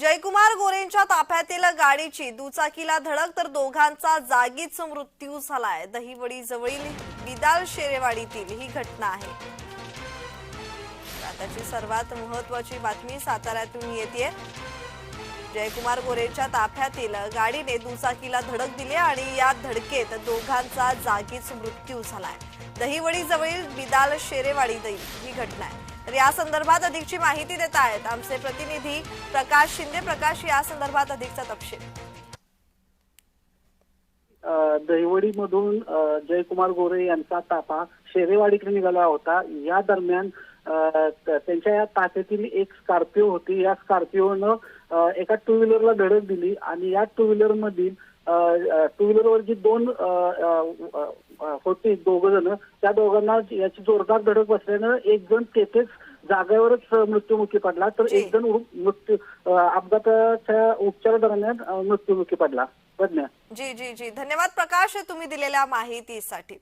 जयकुमार गोरेंच्या ताफ्यातील गाडीची दुचाकीला धडक तर दोघांचा जागीच मृत्यू झालाय. दहिवडी जवळील बिदाल शेरेवाडीतील ही घटना आहे. त्याची सर्वात महत्वाची बातमी साताऱ्यातून येते जयकुमार गोरेच्या ताफ्यातील गाडीने दुचाकीला धडक दिली आणि या धडकेत दोघांचा जागीच मृत्यू झालाय. दहिवडी जवळील बिदाल शेरेवाडी ही घटना आहे. तर या संदर्भात अधिकची माहिती देत आहेत आमचे प्रतिनिधी प्रकाश शिंदे. प्रकाश या संदर्भात अधिकचा तपशील. दहिवडीमधून जयकुमार गोरे यांचा ताफा शेरेवाडीकडे निघाला होता. या दरम्यान त्यांच्या या ताफ्यातील एक स्कॉर्पिओ होती. या स्कॉर्पिओनं एका टू व्हीलरला धडक दिली आणि या टू व्हीलर मधील टू व्हीलरवर जी दोन होती दोघ जण त्या दोघांना याची जोरदार धडक बसल्यानं एक जण तेथेच जागेवरच मृत्युमुखी पडला. तर. एक जण मृत्यू अपघाताच्या उपचारा दरम्यान मृत्युमुखी पडला. जी जी जी. धन्यवाद प्रकाश तुम्ही दिलेल्या माहितीसाठी.